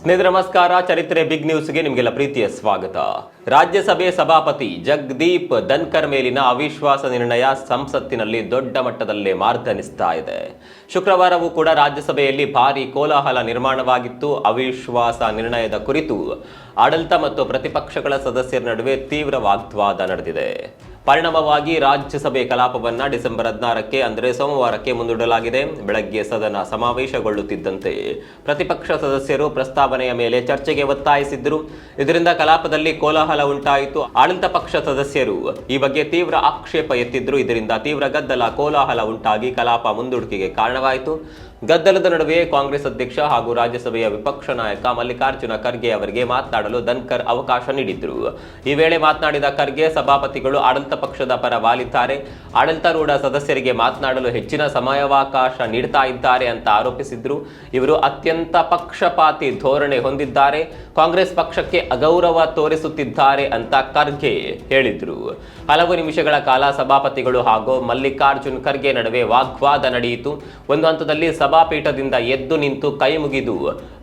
ಸ್ನೇಹಿತರೆ, ನಮಸ್ಕಾರ. ಚರಿತ್ರೆ ಬಿಗ್ ನ್ಯೂಸ್ಗೆ ನಿಮಗೆಲ್ಲ ಪ್ರೀತಿಯ ಸ್ವಾಗತ. ರಾಜ್ಯಸಭೆ ಸಭಾಪತಿ ಜಗದೀಪ್ ಧನ್ಕರ್ ಮೇಲಿನ ಅವಿಶ್ವಾಸ ನಿರ್ಣಯ ಸಂಸತ್ತಿನಲ್ಲಿ ದೊಡ್ಡ ಮಟ್ಟದಲ್ಲೇ ಮಾರ್ಗನಿಸ್ತಾ ಇದೆ. ಶುಕ್ರವಾರವೂ ಕೂಡ ರಾಜ್ಯಸಭೆಯಲ್ಲಿ ಭಾರಿ ಕೋಲಾಹಲ ನಿರ್ಮಾಣವಾಗಿತ್ತು. ಅವಿಶ್ವಾಸ ನಿರ್ಣಯದ ಕುರಿತು ಆಡಳಿತ ಮತ್ತು ಪ್ರತಿಪಕ್ಷಗಳ ಸದಸ್ಯರ ನಡುವೆ ತೀವ್ರ ವಾಗ್ವಾದ ನಡೆದಿದೆ. ಪರಿಣಾಮವಾಗಿ ರಾಜ್ಯಸಭೆ ಕಲಾಪವನ್ನು ಡಿಸೆಂಬರ್ ಹದಿನಾರಕ್ಕೆ ಅಂದರೆ ಸೋಮವಾರಕ್ಕೆ ಮುಂದೂಡಲಾಗಿದೆ. ಬೆಳಗ್ಗೆ ಸದನ ಸಮಾವೇಶಗೊಳ್ಳುತ್ತಿದ್ದಂತೆ ಪ್ರತಿಪಕ್ಷ ಸದಸ್ಯರು ಪ್ರಸ್ತಾವನೆಯ ಮೇಲೆ ಚರ್ಚೆಗೆ ಒತ್ತಾಯಿಸಿದ್ದರು. ಇದರಿಂದ ಕಲಾಪದಲ್ಲಿ ಕೋಲಾಹಲ ಉಂಟಾಯಿತು. ಆಡಳಿತ ಪಕ್ಷ ಸದಸ್ಯರು ಈ ಬಗ್ಗೆ ತೀವ್ರ ಆಕ್ಷೇಪ ಎತ್ತಿದ್ರು. ಇದರಿಂದ ತೀವ್ರ ಗದ್ದಲ, ಕೋಲಾಹಲ ಉಂಟಾಗಿ ಕಲಾಪ ಮುಂದೂಡಿಕೆಗೆ ಕಾರಣವಾಯಿತು. ಗದ್ದಲದ ನಡುವೆ ಕಾಂಗ್ರೆಸ್ ಅಧ್ಯಕ್ಷ ಹಾಗೂ ರಾಜ್ಯಸಭೆಯ ವಿಪಕ್ಷ ನಾಯಕ ಮಲ್ಲಿಕಾರ್ಜುನ ಖರ್ಗೆ ಅವರಿಗೆ ಮಾತನಾಡಲು ಧನ್ಕರ್ ಅವಕಾಶ ನೀಡಿದ್ರು. ಈ ವೇಳೆ ಮಾತನಾಡಿದ ಖರ್ಗೆ, ಸಭಾಪತಿಗಳು ಆಡಳಿತ ಪಕ್ಷದ ಪರ ವಾಲಿದ್ದಾರೆ. ಆಡಳಿತಾರೂಢ ಸದಸ್ಯರಿಗೆ ಮಾತನಾಡಲು ಹೆಚ್ಚಿನ ಸಮಯಾವಕಾಶ ನೀಡ್ತಾ ಇದ್ದಾರೆ ಅಂತ ಆರೋಪಿಸಿದ್ರು. ಇವರು ಅತ್ಯಂತ ಪಕ್ಷಪಾತಿ ಧೋರಣೆ ಹೊಂದಿದ್ದಾರೆ. ಕಾಂಗ್ರೆಸ್ ಪಕ್ಷಕ್ಕೆ ಅಗೌರವ ತೋರಿಸುತ್ತಿದ್ದಾರೆ ಅಂತ ಖರ್ಗೆ ಹೇಳಿದ್ರು. ಹಲವು ನಿಮಿಷಗಳ ಕಾಲ ಸಭಾಪತಿಗಳು ಹಾಗೂ ಮಲ್ಲಿಕಾರ್ಜುನ್ ಖರ್ಗೆ ನಡುವೆ ವಾಗ್ವಾದ ನಡೆಯಿತು. ಒಂದು ಹಂತದಲ್ಲಿ ಸಭಾಪೀಠದಿಂದ ಎದ್ದು ನಿಂತು ಕೈ ಮುಗಿದು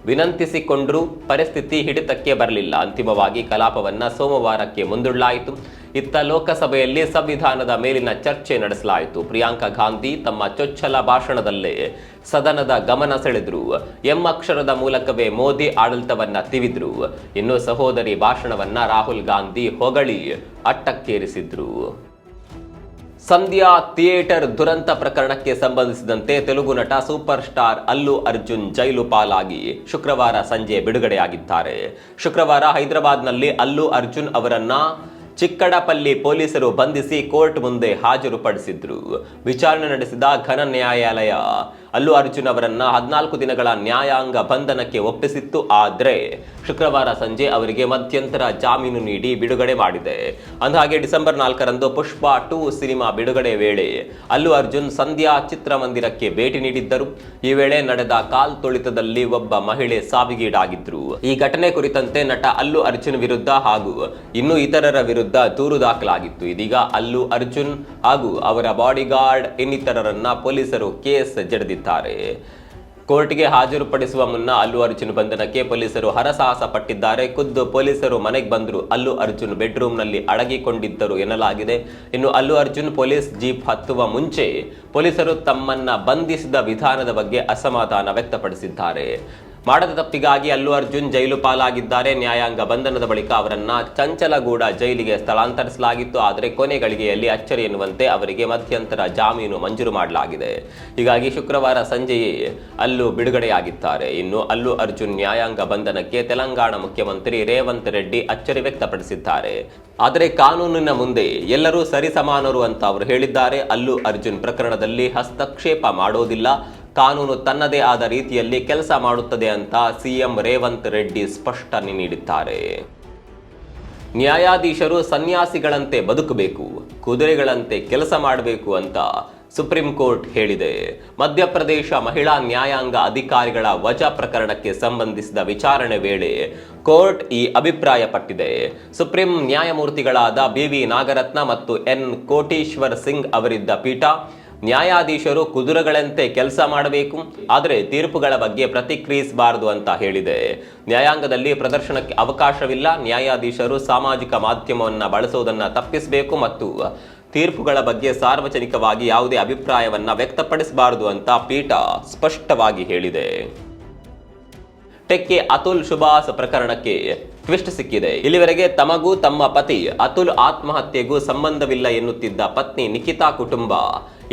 ವಿನಂತಿಸಿಕೊಂಡರೂ ಪರಿಸ್ಥಿತಿ ಹಿಡಿತಕ್ಕೆ ಬರಲಿಲ್ಲ. ಅಂತಿಮವಾಗಿ ಕಲಾಪವನ್ನು ಸೋಮವಾರಕ್ಕೆ ಮುಂದೂಡಲಾಯಿತು. ಇತ್ತ ಲೋಕಸಭೆಯಲ್ಲಿ ಸಂವಿಧಾನದ ಮೇಲಿನ ಚರ್ಚೆ ನಡೆಸಲಾಯಿತು. ಪ್ರಿಯಾಂಕಾ ಗಾಂಧಿ ತಮ್ಮ ಚೊಚ್ಚಲ ಭಾಷಣದಲ್ಲೇ ಸದನದ ಗಮನ ಸೆಳೆದ್ರು. ಎಂ ಅಕ್ಷರದ ಮೂಲಕವೇ ಮೋದಿ ಆಡಳಿತವನ್ನ ತಿವಿದ್ರು. ಇನ್ನು ಸಹೋದರಿ ಭಾಷಣವನ್ನ ರಾಹುಲ್ ಗಾಂಧಿ ಹೊಗಳಿ ಅಟ್ಟಕ್ಕೇರಿಸಿದ್ರು. ಸಂಧ್ಯಾ ಥಿಯೇಟರ್ ದುರಂತ ಪ್ರಕರಣಕ್ಕೆ ಸಂಬಂಧಿಸಿದಂತೆ ತೆಲುಗು ನಟ ಸೂಪರ್ ಸ್ಟಾರ್ ಅಲ್ಲು ಅರ್ಜುನ್ ಜೈಲು ಪಾಲಾಗಿ ಶುಕ್ರವಾರ ಸಂಜೆ ಬಿಡುಗಡೆಯಾಗಿದ್ದಾರೆ. ಶುಕ್ರವಾರ ಹೈದರಾಬಾದ್ನಲ್ಲಿ ಅಲ್ಲು ಅರ್ಜುನ್ ಅವರನ್ನ ಚಿಕ್ಕಡಪಲ್ಲಿ ಪೊಲೀಸರು ಬಂಧಿಸಿ ಕೋರ್ಟ್ ಮುಂದೆ ಹಾಜರುಪಡಿಸಿದ್ರು. ವಿಚಾರಣೆ ನಡೆಸಿದ ಘನ ನ್ಯಾಯಾಲಯ. ಅಲ್ಲು ಅರ್ಜುನ್ ಅವರನ್ನ ಹದಿನಾಲ್ಕು ದಿನಗಳ ನ್ಯಾಯಾಂಗ ಬಂಧನಕ್ಕೆ ಒಪ್ಪಿಸಿತ್ತು. ಆದ್ರೆ ಶುಕ್ರವಾರ ಸಂಜೆ ಅವರಿಗೆ ಮಧ್ಯಂತರ ಜಾಮೀನು ನೀಡಿ ಬಿಡುಗಡೆ ಮಾಡಿದೆ. ಅಂದಹಾಗೆ ಡಿಸೆಂಬರ್ ನಾಲ್ಕರಂದು ಪುಷ್ಪ ಟೂ ಸಿನಿಮಾ ಬಿಡುಗಡೆ ವೇಳೆ ಅಲ್ಲು ಅರ್ಜುನ್ ಸಂಧ್ಯಾ ಚಿತ್ರಮಂದಿರಕ್ಕೆ ಭೇಟಿ ನೀಡಿದ್ದರು. ಈ ವೇಳೆ ನಡೆದ ಕಾಲ್ ತುಳಿತದಲ್ಲಿ ಒಬ್ಬ ಮಹಿಳೆ ಸಾವಿಗೀಡಾಗಿದ್ರು. ಈ ಘಟನೆ ಕುರಿತಂತೆ ನಟ ಅಲ್ಲು ಅರ್ಜುನ್ ವಿರುದ್ಧ ಹಾಗೂ ಇನ್ನು ಇತರರ ವಿರುದ್ಧ ದೂರು ದಾಖಲಾಗಿತ್ತು. ಇದೀಗ ಅಲ್ಲು ಅರ್ಜುನ್ ಹಾಗೂ ಅವರ ಬಾಡಿಗಾರ್ಡ್ ಇನ್ನಿತರರನ್ನ ಪೊಲೀಸರು ಕೇಸ್ ಜಡಿದಿದ್ದಾರೆ. ಕೋರ್ಟ್ಗೆ ಹಾಜರುಪಡಿಸುವ ಮುನ್ನ ಅಲ್ಲು ಅರ್ಜುನ್ ಬಂಧನಕ್ಕೆ ಪೊಲೀಸರು ಹರಸಾಹಸ ಪಟ್ಟಿದ್ದಾರೆ. ಖುದ್ದು ಪೊಲೀಸರು ಮನೆಗೆ ಬಂದರು. ಅಲ್ಲು ಅರ್ಜುನ್ ಬೆಡ್ರೂಮ್ನಲ್ಲಿ ಅಡಗಿಕೊಂಡಿದ್ದರು ಎನ್ನಲಾಗಿದೆ. ಇನ್ನು ಅಲ್ಲು ಅರ್ಜುನ್ ಪೊಲೀಸ್ ಜೀಪ್ ಹತ್ತುವ ಮುಂಚೆ ಪೊಲೀಸರು ತಮ್ಮನ್ನ ಬಂಧಿಸಿದ ವಿಧಾನದ ಬಗ್ಗೆ ಅಸಮಾಧಾನ ವ್ಯಕ್ತಪಡಿಸಿದ್ದಾರೆ. ಮಾಡದ ತಪ್ಪಿಗಾಗಿ ಅಲ್ಲು ಅರ್ಜುನ್ ಜೈಲು ಪಾಲಾಗಿದ್ದಾರೆ. ನ್ಯಾಯಾಂಗ ಬಂಧನದ ಬಳಿಕ ಅವರನ್ನ ಚಂಚಲಗೂಡ ಜೈಲಿಗೆ ಸ್ಥಳಾಂತರಿಸಲಾಗಿತ್ತು. ಆದರೆ ಕೊನೆ ಗಳಿಗೆಯಲ್ಲಿ ಅಚ್ಚರಿ ಎನ್ನುವಂತೆ ಅವರಿಗೆ ಮಧ್ಯಂತರ ಜಾಮೀನು ಮಂಜೂರು ಮಾಡಲಾಗಿದೆ. ಹೀಗಾಗಿ ಶುಕ್ರವಾರ ಸಂಜೆಯೇ ಅಲ್ಲು ಬಿಡುಗಡೆಯಾಗಿದ್ದಾರೆ. ಇನ್ನು ಅಲ್ಲು ಅರ್ಜುನ್ ನ್ಯಾಯಾಂಗ ಬಂಧನಕ್ಕೆ ತೆಲಂಗಾಣ ಮುಖ್ಯಮಂತ್ರಿ ರೇವಂತ್ ರೆಡ್ಡಿ ಅಚ್ಚರಿ ವ್ಯಕ್ತಪಡಿಸಿದ್ದಾರೆ. ಆದರೆ ಕಾನೂನಿನ ಮುಂದೆ ಎಲ್ಲರೂ ಸರಿಸಮಾನರು ಅಂತ ಅವರು ಹೇಳಿದ್ದಾರೆ. ಅಲ್ಲು ಅರ್ಜುನ್ ಪ್ರಕರಣದಲ್ಲಿ ಹಸ್ತಕ್ಷೇಪ ಮಾಡೋದಿಲ್ಲ. ಕಾನೂನು ತನ್ನದೇ ಆದ ರೀತಿಯಲ್ಲಿ ಕೆಲಸ ಮಾಡುತ್ತದೆ ಅಂತ ಸಿಎಂ ರೇವಂತ್ ರೆಡ್ಡಿ ಸ್ಪಷ್ಟನೆ ನೀಡಿದ್ದಾರೆ. ನ್ಯಾಯಾಧೀಶರು ಸನ್ಯಾಸಿಗಳಂತೆ ಬದುಕಬೇಕು, ಕುದುರೆಗಳಂತೆ ಕೆಲಸ ಮಾಡಬೇಕು ಅಂತ ಸುಪ್ರೀಂ ಕೋರ್ಟ್ ಹೇಳಿದೆ. ಮಧ್ಯಪ್ರದೇಶ ಮಹಿಳಾ ನ್ಯಾಯಾಂಗ ಅಧಿಕಾರಿಗಳ ವಜಾ ಪ್ರಕರಣಕ್ಕೆ ಸಂಬಂಧಿಸಿದ ವಿಚಾರಣೆ ವೇಳೆ ಕೋರ್ಟ್ ಈ ಅಭಿಪ್ರಾಯಪಟ್ಟಿದೆ. ಸುಪ್ರೀಂ ನ್ಯಾಯಮೂರ್ತಿಗಳಾದ ಬಿವಿ ನಾಗರತ್ನ ಮತ್ತು ಎನ್ ಕೋಟೀಶ್ವರ್ ಸಿಂಗ್ ಅವರಿದ್ದ ಪೀಠ ನ್ಯಾಯಾಧೀಶರು ಕುದುರೆಗಳಂತೆ ಕೆಲಸ ಮಾಡಬೇಕು, ಆದರೆ ತೀರ್ಪುಗಳ ಬಗ್ಗೆ ಪ್ರತಿಕ್ರಿಯಿಸಬಾರದು ಅಂತ ಹೇಳಿದೆ. ನ್ಯಾಯಾಂಗದಲ್ಲಿ ಪ್ರದರ್ಶನಕ್ಕೆ ಅವಕಾಶವಿಲ್ಲ, ನ್ಯಾಯಾಧೀಶರು ಸಾಮಾಜಿಕ ಮಾಧ್ಯಮವನ್ನು ಬಳಸುವುದನ್ನು ತಪ್ಪಿಸಬೇಕು ಮತ್ತು ತೀರ್ಪುಗಳ ಬಗ್ಗೆ ಸಾರ್ವಜನಿಕವಾಗಿ ಯಾವುದೇ ಅಭಿಪ್ರಾಯವನ್ನು ವ್ಯಕ್ತಪಡಿಸಬಾರದು ಅಂತ ಪೀಠ ಸ್ಪಷ್ಟವಾಗಿ ಹೇಳಿದೆ. ಟೆಕ್ಕೆ ಅತುಲ್ ಸುಭಾಸ್ ಪ್ರಕರಣಕ್ಕೆ ಟ್ವಿಸ್ಟ್ ಸಿಕ್ಕಿದೆ. ಇಲ್ಲಿವರೆಗೆ ತಮಗೂ ತಮ್ಮ ಪತಿ ಅತುಲ್ ಆತ್ಮಹತ್ಯೆಗೂ ಸಂಬಂಧವಿಲ್ಲ ಎನ್ನುತ್ತಿದ್ದ ಪತ್ನಿ ನಿಖಿತಾ ಕುಟುಂಬ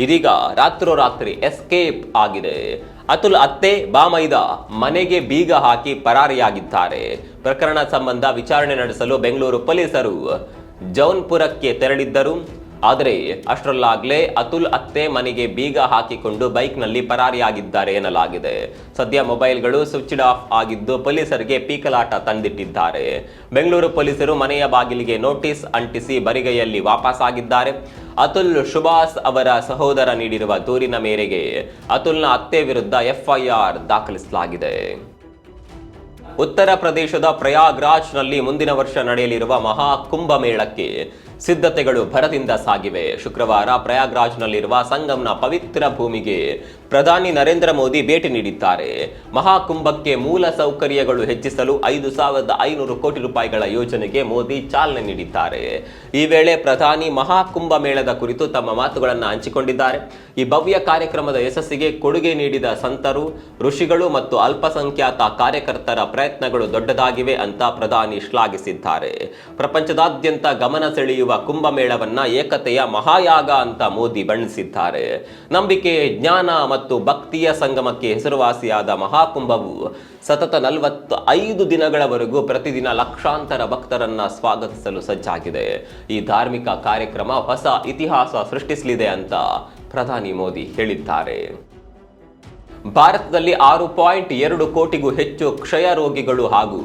ಇದೀಗ ರಾತ್ರೋರಾತ್ರಿ ಎಸ್ಕೇಪ್ ಆಗಿದೆ. ಅತುಲ್ ಅತ್ತೆ ಬಾಮೈದ ಮನೆಗೆ ಬೀಗ ಹಾಕಿ ಪರಾರಿಯಾಗಿದ್ದಾರೆ. ಪ್ರಕರಣ ಸಂಬಂಧ ವಿಚಾರಣೆ ನಡೆಸಲು ಬೆಂಗಳೂರು ಪೊಲೀಸರು ಜೌನ್ಪುರಕ್ಕೆ ತೆರಳಿದ್ದರು. ಆದರೆ ಅಷ್ಟರಲ್ಲಾಗಲೇ ಅತುಲ್ ಅತ್ತೆ ಮನೆಗೆ ಬೀಗ ಹಾಕಿಕೊಂಡು ಬೈಕ್ನಲ್ಲಿ ಪರಾರಿಯಾಗಿದ್ದಾರೆ ಎನ್ನಲಾಗಿದೆ. ಸದ್ಯ ಮೊಬೈಲ್ಗಳು ಸ್ವಿಚ್ಡ್ ಆಫ್ ಆಗಿದ್ದು ಪೊಲೀಸರಿಗೆ ಪೀಕಲಾಟ ತಂದಿಟ್ಟಿದ್ದಾರೆ. ಬೆಂಗಳೂರು ಪೊಲೀಸರು ಮನೆಯ ಬಾಗಿಲಿಗೆ ನೋಟಿಸ್ ಅಂಟಿಸಿ ಬರಿಗೈಯಲ್ಲಿ ವಾಪಸ್ಸಾಗಿದ್ದಾರೆ ಅತುಲ್ ಸುಭಾಸ್ ಅವರ ಸಹೋದರ ನೀಡಿರುವ ದೂರಿನ ಮೇರೆಗೆ ಅತುಲ್ನ ಅತ್ತೆ ವಿರುದ್ಧ ಎಫ್ಐಆರ್ ದಾಖಲಿಸಲಾಗಿದೆ. ಉತ್ತರ ಪ್ರದೇಶದ ಪ್ರಯಾಗ್ರಾಜ್ನಲ್ಲಿ ಮುಂದಿನ ವರ್ಷ ನಡೆಯಲಿರುವ ಮಹಾ ಕುಂಭಮೇಳಕ್ಕೆ ಸಿದ್ಧತೆಗಳು ಭರದಿಂದ ಸಾಗಿವೆ. ಶುಕ್ರವಾರ ಪ್ರಯಾಗ್ರಾಜ್ನಲ್ಲಿರುವ ಸಂಗಮ್ನ ಪವಿತ್ರ ಭೂಮಿಗೆ ಪ್ರಧಾನಿ ನರೇಂದ್ರ ಮೋದಿ ಭೇಟಿ ನೀಡಿದ್ದಾರೆ. ಮಹಾಕುಂಭಕ್ಕೆ ಮೂಲ ಸೌಕರ್ಯಗಳು ಹೆಚ್ಚಿಸಲು ಐದು ಸಾವಿರದ ಐನೂರು ಕೋಟಿ ರೂಪಾಯಿಗಳ ಯೋಜನೆಗೆ ಮೋದಿ ಚಾಲನೆ ನೀಡಿದ್ದಾರೆ. ಈ ವೇಳೆ ಪ್ರಧಾನಿ ಮಹಾಕುಂಭ ಮೇಳದ ಕುರಿತು ತಮ್ಮ ಮಾತುಗಳನ್ನು ಹಂಚಿಕೊಂಡಿದ್ದಾರೆ. ಈ ಭವ್ಯ ಕಾರ್ಯಕ್ರಮದ ಯಶಸ್ಸಿಗೆ ಕೊಡುಗೆ ನೀಡಿದ ಸಂತರು, ಋಷಿಗಳು ಮತ್ತು ಅಲ್ಪಸಂಖ್ಯಾತ ಕಾರ್ಯಕರ್ತರ ಪ್ರಯತ್ನಗಳು ದೊಡ್ಡದಾಗಿವೆ ಅಂತ ಪ್ರಧಾನಿ ಶ್ಲಾಘಿಸಿದ್ದಾರೆ. ಪ್ರಪಂಚದಾದ್ಯಂತ ಗಮನ ಸೆಳೆಯುವ ಕುಂಭಮೇಳವನ್ನ ಏಕತೆಯ ಮಹಾಯಾಗ ಅಂತ ಮೋದಿ ಬಣ್ಣಿಸಿದ್ದಾರೆ. ನಂಬಿಕೆ, ಜ್ಞಾನ ಮತ್ತು ಭಕ್ತಿಯ ಸಂಗಮಕ್ಕೆ ಹೆಸರುವಾಸಿಯಾದ ಮಹಾಕುಂಭವು ಸತತ ನಲವತ್ತು ಐದು ದಿನಗಳವರೆಗೂ ಪ್ರತಿದಿನ ಲಕ್ಷಾಂತರ ಭಕ್ತರನ್ನ ಸ್ವಾಗತಿಸಲು ಸಜ್ಜಾಗಿದೆ. ಈ ಧಾರ್ಮಿಕ ಕಾರ್ಯಕ್ರಮ ಹೊಸ ಇತಿಹಾಸ ಸೃಷ್ಟಿಸಲಿದೆ ಅಂತ ಪ್ರಧಾನಿ ಮೋದಿ ಹೇಳಿದ್ದಾರೆ. ಭಾರತದಲ್ಲಿ ಆರು ಪಾಯಿಂಟ್ ಎರಡು ಕೋಟಿಗೂ ಹೆಚ್ಚು ಕ್ಷಯ ರೋಗಿಗಳು ಹಾಗೂ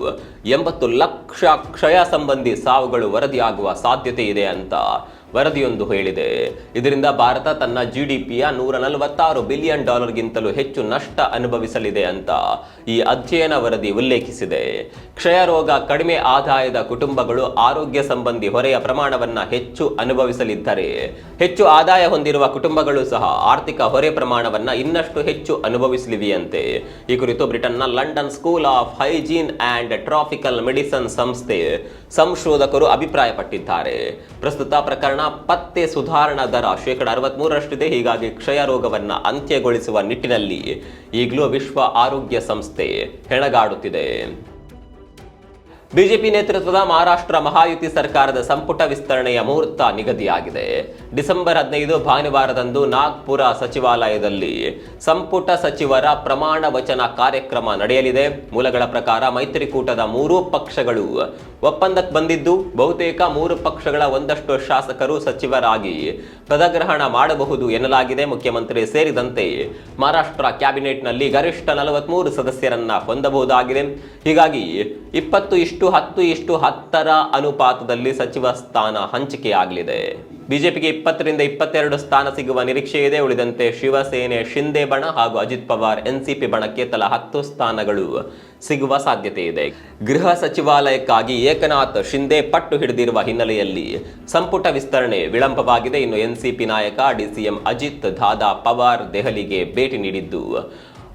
ಎಂಬತ್ತು ಲಕ್ಷ ಕ್ಷಯ ಸಂಬಂಧಿ ಸಾವುಗಳು ವರದಿಯಾಗುವ ಸಾಧ್ಯತೆ ಇದೆ ಅಂತ ವರದಿಯೊಂದು ಹೇಳಿದೆ. ಇದರಿಂದ ಭಾರತ ತನ್ನ ಜಿಡಿಪಿಯ ನೂರ ನಲವತ್ತಾರು ಬಿಲಿಯನ್ ಡಾಲರ್ಗಿಂತಲೂ ಹೆಚ್ಚು ನಷ್ಟ ಅನುಭವಿಸಲಿದೆ ಅಂತ ಈ ಅಧ್ಯಯನ ವರದಿ ಉಲ್ಲೇಖಿಸಿದೆ. ಕ್ಷಯ ರೋಗ ಕಡಿಮೆ ಆದಾಯದ ಕುಟುಂಬಗಳು ಆರೋಗ್ಯ ಸಂಬಂಧಿ ಹೊರೆಯ ಪ್ರಮಾಣವನ್ನ ಹೆಚ್ಚು ಅನುಭವಿಸಲಿದ್ದರೆ, ಹೆಚ್ಚು ಆದಾಯ ಹೊಂದಿರುವ ಕುಟುಂಬಗಳು ಸಹ ಆರ್ಥಿಕ ಹೊರೆ ಪ್ರಮಾಣವನ್ನ ಇನ್ನಷ್ಟು ಹೆಚ್ಚು ಅನುಭವಿಸಲಿವೆಯಂತೆ. ಈ ಕುರಿತು ಬ್ರಿಟನ್ನ London School of Hygiene and Tropical Medicine ಸಂಸ್ಥೆ ಸಂಶೋಧಕರು ಅಭಿಪ್ರಾಯಪಟ್ಟಿದ್ದಾರೆ. ಪ್ರಸ್ತುತ ಪ್ರಕರಣ ಪತ್ತೆ ಸುಧಾರಣಾ ದರ, ಶೇಕಡ ಅರವತ್ಮೂರರಷ್ಟಿದೆ. ಹೀಗಾಗಿ ಕ್ಷಯ ರೋಗವನ್ನು ಅಂತ್ಯಗೊಳಿಸುವ ನಿಟ್ಟಿನಲ್ಲಿ ಈಗಲೂ ವಿಶ್ವ ಆರೋಗ್ಯ ಸಂಸ್ಥೆ ಹೆಣಗಾಡುತ್ತಿದೆ. ಬಿಜೆಪಿ ನೇತೃತ್ವದ ಮಹಾರಾಷ್ಟ್ರ ಮಹಾಯುತಿ ಸರ್ಕಾರದ ಸಂಪುಟ ವಿಸ್ತರಣೆಯ ಮುಹೂರ್ತ ನಿಗದಿಯಾಗಿದೆ. ಡಿಸೆಂಬರ್ ಹದಿನೈದು ಭಾನುವಾರದಂದು ನಾಗ್ಪುರ ಸಚಿವಾಲಯದಲ್ಲಿ ಸಂಪುಟ ಸಚಿವರ ಪ್ರಮಾಣ ವಚನ ಕಾರ್ಯಕ್ರಮ ನಡೆಯಲಿದೆ. ಮೂಲಗಳ ಪ್ರಕಾರ ಮೈತ್ರಿಕೂಟದ ಮೂರೂ ಪಕ್ಷಗಳು ಒಪ್ಪಂದಕ್ಕೆ ಬಂದಿದ್ದು, ಬಹುತೇಕ ಮೂರು ಪಕ್ಷಗಳ ಒಂದಷ್ಟು ಶಾಸಕರು ಸಚಿವರಾಗಿ ಪದಗ್ರಹಣ ಮಾಡಬಹುದು ಎನ್ನಲಾಗಿದೆ. ಮುಖ್ಯಮಂತ್ರಿ ಸೇರಿದಂತೆ ಮಹಾರಾಷ್ಟ್ರ ಕ್ಯಾಬಿನೆಟ್ನಲ್ಲಿ ಗರಿಷ್ಠ ನಲವತ್ಮೂರು ಸದಸ್ಯರನ್ನ ಹೊಂದಬಹುದಾಗಿದೆ. ಹೀಗಾಗಿ ಇಪ್ಪತ್ತು ಇಷ್ಟು ಹತ್ತು ಇಷ್ಟು ಹತ್ತರ ಅನುಪಾತದಲ್ಲಿ ಸಚಿವ ಸ್ಥಾನ ಹಂಚಿಕೆಯಾಗಲಿದೆ ಬಿಜೆಪಿಗೆ ಇಪ್ಪತ್ತರಿಂದ ಇಪ್ಪತ್ತೆರಡು ಸ್ಥಾನ ಸಿಗುವ ನಿರೀಕ್ಷೆ ಇದೆ. ಉಳಿದಂತೆ ಶಿವಸೇನೆ ಶಿಂದೆ ಬಣ ಹಾಗೂ ಅಜಿತ್ ಪವಾರ್ ಎನ್ಸಿಪಿ ಬಣಕ್ಕೆ ತಲಾ ಹತ್ತು ಸ್ಥಾನಗಳು ಸಿಗುವ ಸಾಧ್ಯತೆ ಇದೆ. ಗೃಹ ಸಚಿವಾಲಯಕ್ಕಾಗಿ ಏಕನಾಥ್ ಶಿಂದೆ ಪಟ್ಟು ಹಿಡಿದಿರುವ ಹಿನ್ನೆಲೆಯಲ್ಲಿ ಸಂಪುಟ ವಿಸ್ತರಣೆ ವಿಳಂಬವಾಗಿದೆ. ಇನ್ನು ಎನ್ಸಿಪಿ ನಾಯಕ ಡಿಸಿಎಂ ಅಜಿತ್ ದಾದಾ ಪವಾರ್ ದೆಹಲಿಗೆ ಭೇಟಿ ನೀಡಿದ್ದು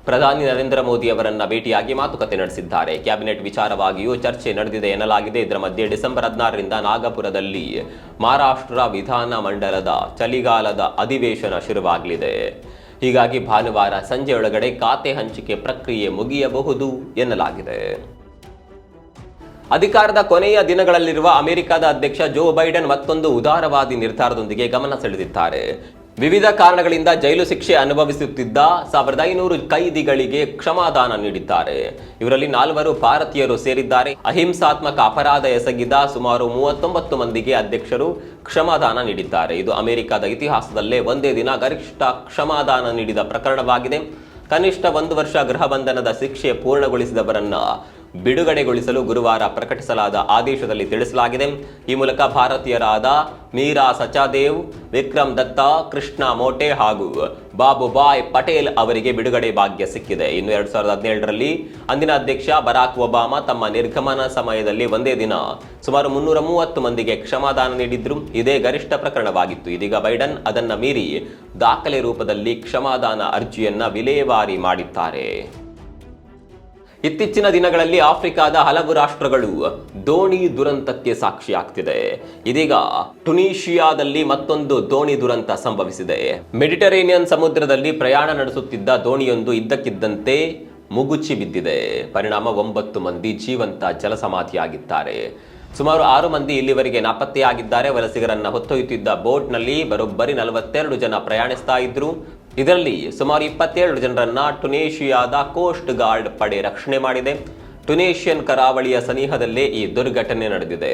ಪ್ರಧಾನಿ ನರೇಂದ್ರ ಮೋದಿ ಅವರನ್ನ ಭೇಟಿಯಾಗಿ ಮಾತುಕತೆ ನಡೆಸಿದ್ದಾರೆ. ಕ್ಯಾಬಿನೆಟ್ ವಿಚಾರವಾಗಿಯೂ ಚರ್ಚೆ ನಡೆದಿದೆ ಎನ್ನಲಾಗಿದೆ. ಇದರ ಮಧ್ಯೆ ಡಿಸೆಂಬರ್ ಹದಿನಾರರಿಂದ ನಾಗಪುರದಲ್ಲಿ ಮಹಾರಾಷ್ಟ್ರ ವಿಧಾನ ಮಂಡಲದ ಚಳಿಗಾಲದ ಅಧಿವೇಶನ ಶುರುವಾಗಲಿದೆ. ಹೀಗಾಗಿ ಭಾನುವಾರ ಸಂಜೆಯೊಳಗಡೆ ಖಾತೆ ಹಂಚಿಕೆ ಪ್ರಕ್ರಿಯೆ ಮುಗಿಯಬಹುದು ಎನ್ನಲಾಗಿದೆ. ಅಧಿಕಾರದ ಕೊನೆಯ ದಿನಗಳಲ್ಲಿರುವ ಅಮೆರಿಕದ ಅಧ್ಯಕ್ಷ ಜೋ ಬೈಡನ್ ಮತ್ತೊಂದು ಉದಾರವಾದಿ ನಿರ್ಧಾರದೊಂದಿಗೆ ಗಮನ ಸೆಳೆದಿದ್ದಾರೆ. ವಿವಿಧ ಕಾರಣಗಳಿಂದ ಜೈಲು ಶಿಕ್ಷೆ ಅನುಭವಿಸುತ್ತಿದ್ದ ಸಾವಿರದ ಐನೂರು ಕೈದಿಗಳಿಗೆ ಕ್ಷಮಾದಾನ ನೀಡಿದ್ದಾರೆ. ಇವರಲ್ಲಿ ನಾಲ್ವರು ಭಾರತೀಯರು ಸೇರಿದ್ದಾರೆ. ಅಹಿಂಸಾತ್ಮಕ ಅಪರಾಧ ಎಸಗಿದ ಸುಮಾರು ಮೂವತ್ತೊಂಬತ್ತು ಮಂದಿಗೆ ಅಧ್ಯಕ್ಷರು ಕ್ಷಮಾದಾನ ನೀಡಿದ್ದಾರೆ. ಇದು ಅಮೆರಿಕದ ಇತಿಹಾಸದಲ್ಲೇ ಒಂದೇ ದಿನ ಗರಿಷ್ಠ ಕ್ಷಮಾದಾನ ನೀಡಿದ ಪ್ರಕರಣವಾಗಿದೆ. ಕನಿಷ್ಠ ಒಂದು ವರ್ಷ ಗೃಹ ಬಂಧನದ ಶಿಕ್ಷೆ ಪೂರ್ಣಗೊಳಿಸಿದವರನ್ನ ಬಿಡುಗಡೆಗೊಳಿಸಲು ಗುರುವಾರ ಪ್ರಕಟಿಸಲಾದ ಆದೇಶದಲ್ಲಿ ತಿಳಿಸಲಾಗಿದೆ. ಈ ಮೂಲಕ ಭಾರತೀಯರಾದ ಮೀರಾ ಸಚಾದೇವ್ ವಿಕ್ರಮ್ ದತ್ತ, ಕೃಷ್ಣ ಮೋಟೆ ಹಾಗೂ ಬಾಬುಬಾಯ್ ಪಟೇಲ್ ಅವರಿಗೆ ಬಿಡುಗಡೆ ಭಾಗ್ಯ ಸಿಕ್ಕಿದೆ. ಇನ್ನು ಎರಡು ಸಾವಿರದ ಹದಿನೇಳರಲ್ಲಿ ಅಂದಿನ ಅಧ್ಯಕ್ಷ ಬರಾಕ್ ಒಬಾಮಾ ತಮ್ಮ ನಿರ್ಗಮನ ಸಮಯದಲ್ಲಿ ಒಂದೇ ದಿನ ಸುಮಾರು ಮುನ್ನೂರ ಮೂವತ್ತು ಮಂದಿಗೆ ಕ್ಷಮಾದಾನ ನೀಡಿದ್ರು. ಇದೇ ಗರಿಷ್ಠ ಪ್ರಕರಣವಾಗಿತ್ತು. ಇದೀಗ ಬೈಡನ್ ಅದನ್ನು ಮೀರಿ ದಾಖಲೆ ರೂಪದಲ್ಲಿ ಕ್ಷಮಾದಾನ ಅರ್ಜಿಯನ್ನ ವಿಲೇವಾರಿ ಮಾಡಿದ್ದಾರೆ. ಇತ್ತೀಚಿನ ದಿನಗಳಲ್ಲಿ ಆಫ್ರಿಕಾದ ಹಲವು ರಾಷ್ಟ್ರಗಳು ದೋಣಿ ದುರಂತಕ್ಕೆ ಸಾಕ್ಷಿಯಾಗ್ತಿದೆ. ಇದೀಗ ಟುನೀಷಿಯಾದಲ್ಲಿ ಮತ್ತೊಂದು ದೋಣಿ ದುರಂತ ಸಂಭವಿಸಿದೆ. ಮೆಡಿಟರೇನಿಯನ್ ಸಮುದ್ರದಲ್ಲಿ ಪ್ರಯಾಣ ನಡೆಸುತ್ತಿದ್ದ ದೋಣಿಯೊಂದು ಇದ್ದಕ್ಕಿದ್ದಂತೆ ಮುಗುಚಿ ಬಿದ್ದಿದೆ. ಪರಿಣಾಮ ಒಂಬತ್ತು ಮಂದಿ ಜೀವಂತ ಜಲಸಮಾಧಿಯಾಗಿದ್ದಾರೆ. ಸುಮಾರು ಆರು ಮಂದಿ ಇಲ್ಲಿವರೆಗೆ ನಾಪತ್ತೆಯಾಗಿದ್ದಾರೆ. ವಲಸಿಗರನ್ನ ಹೊತ್ತೊಯ್ಯುತ್ತಿದ್ದ ಬೋಟ್ನಲ್ಲಿ ಬರೋಬ್ಬರಿ ನಲವತ್ತೆರಡು ಜನ ಪ್ರಯಾಣಿಸ್ತಾ ಇದ್ರು. ಇದರಲ್ಲಿ ಸುಮಾರು ಇಪ್ಪತ್ತೇಳು ಜನರನ್ನ ಟುನೇಷಿಯಾದ ಕೋಸ್ಟ್ ಗಾರ್ಡ್ ಪಡೆ ರಕ್ಷಣೆ ಮಾಡಿದೆ. ಟುನೇಷಿಯನ್ ಕರಾವಳಿಯ ಸನಿಹದಲ್ಲೇ ಈ ದುರ್ಘಟನೆ ನಡೆದಿದೆ.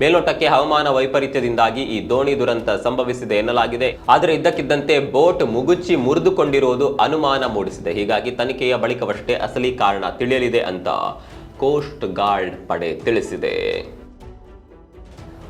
ಮೇಲ್ನೋಟಕ್ಕೆ ಹವಾಮಾನ ವೈಪರೀತ್ಯದಿಂದಾಗಿ ಈ ದೋಣಿ ದುರಂತ ಸಂಭವಿಸಿದೆ ಎನ್ನಲಾಗಿದೆ. ಆದರೆ ಇದ್ದಕ್ಕಿದ್ದಂತೆ ಬೋಟ್ ಮುಗುಚಿ ಮುರಿದುಕೊಂಡಿರುವುದು ಅನುಮಾನ ಮೂಡಿಸಿದೆ. ಹೀಗಾಗಿ ತನಿಖೆಯ ಬಳಿಕವಷ್ಟೇ ಅಸಲಿ ಕಾರಣ ತಿಳಿಯಲಿದೆ ಅಂತ ಕೋಸ್ಟ್ ಗಾರ್ಡ್ ಪಡೆ ತಿಳಿಸಿದೆ.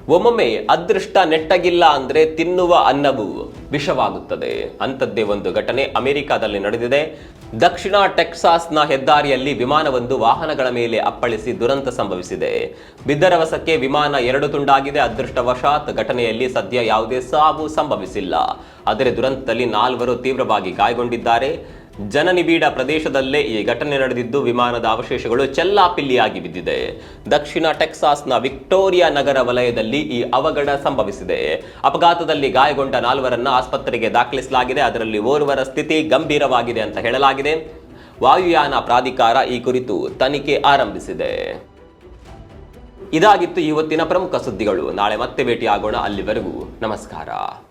ಒಮ್ಮೊಮ್ಮೆ ಅದೃಷ್ಟ ನೆಟ್ಟಗಿಲ್ಲ ಅಂದ್ರೆ ತಿನ್ನುವ ಅನ್ನವು ವಿಷವಾಗುತ್ತದೆ. ಅಂಥದ್ದೇ ಒಂದು ಘಟನೆ ಅಮೆರಿಕಾದಲ್ಲಿ ನಡೆದಿದೆ. ದಕ್ಷಿಣ ಟೆಕ್ಸಾಸ್ನ ಹೆದ್ದಾರಿಯಲ್ಲಿ ವಿಮಾನವೊಂದು ವಾಹನಗಳ ಮೇಲೆ ಅಪ್ಪಳಿಸಿ ದುರಂತ ಸಂಭವಿಸಿದೆ. ಬಿದ್ದರವಸಕ್ಕೆ ವಿಮಾನ ಎರಡು ತುಂಡಾಗಿದೆ. ಅದೃಷ್ಟವಶಾತ್ ಘಟನೆಯಲ್ಲಿ ಸದ್ಯ ಯಾವುದೇ ಸಾವು ಸಂಭವಿಸಿಲ್ಲ. ಆದರೆ ದುರಂತದಲ್ಲಿ ನಾಲ್ವರು ತೀವ್ರವಾಗಿ ಗಾಯಗೊಂಡಿದ್ದಾರೆ. ಜನನಿಬಿಡ ಪ್ರದೇಶದಲ್ಲೇ ಈ ಘಟನೆ ನಡೆದಿದ್ದು ವಿಮಾನದ ಅವಶೇಷಗಳು ಚೆಲ್ಲಾಪಿಲ್ಲಿಯಾಗಿ ಬಿದ್ದಿದೆ. ದಕ್ಷಿಣ ಟೆಕ್ಸಾಸ್ನ ವಿಕ್ಟೋರಿಯಾ ನಗರ ವಲಯದಲ್ಲಿ ಈ ಅವಘಡ ಸಂಭವಿಸಿದೆ. ಅಪಘಾತದಲ್ಲಿ ಗಾಯಗೊಂಡ ನಾಲ್ವರನ್ನ ಆಸ್ಪತ್ರೆಗೆ ದಾಖಲಿಸಲಾಗಿದೆ. ಅದರಲ್ಲಿ ಓರ್ವರ ಸ್ಥಿತಿ ಗಂಭೀರವಾಗಿದೆ ಅಂತ ಹೇಳಲಾಗಿದೆ. ವಾಯುಯಾನ ಪ್ರಾಧಿಕಾರ ಈ ಕುರಿತು ತನಿಖೆ ಆರಂಭಿಸಿದೆ. ಇದಾಗಿತ್ತು ಇವತ್ತಿನ ಪ್ರಮುಖ ಸುದ್ದಿಗಳು. ನಾಳೆ ಮತ್ತೆ ಭೇಟಿಯಾಗೋಣ. ಅಲ್ಲಿವರೆಗೂ ನಮಸ್ಕಾರ.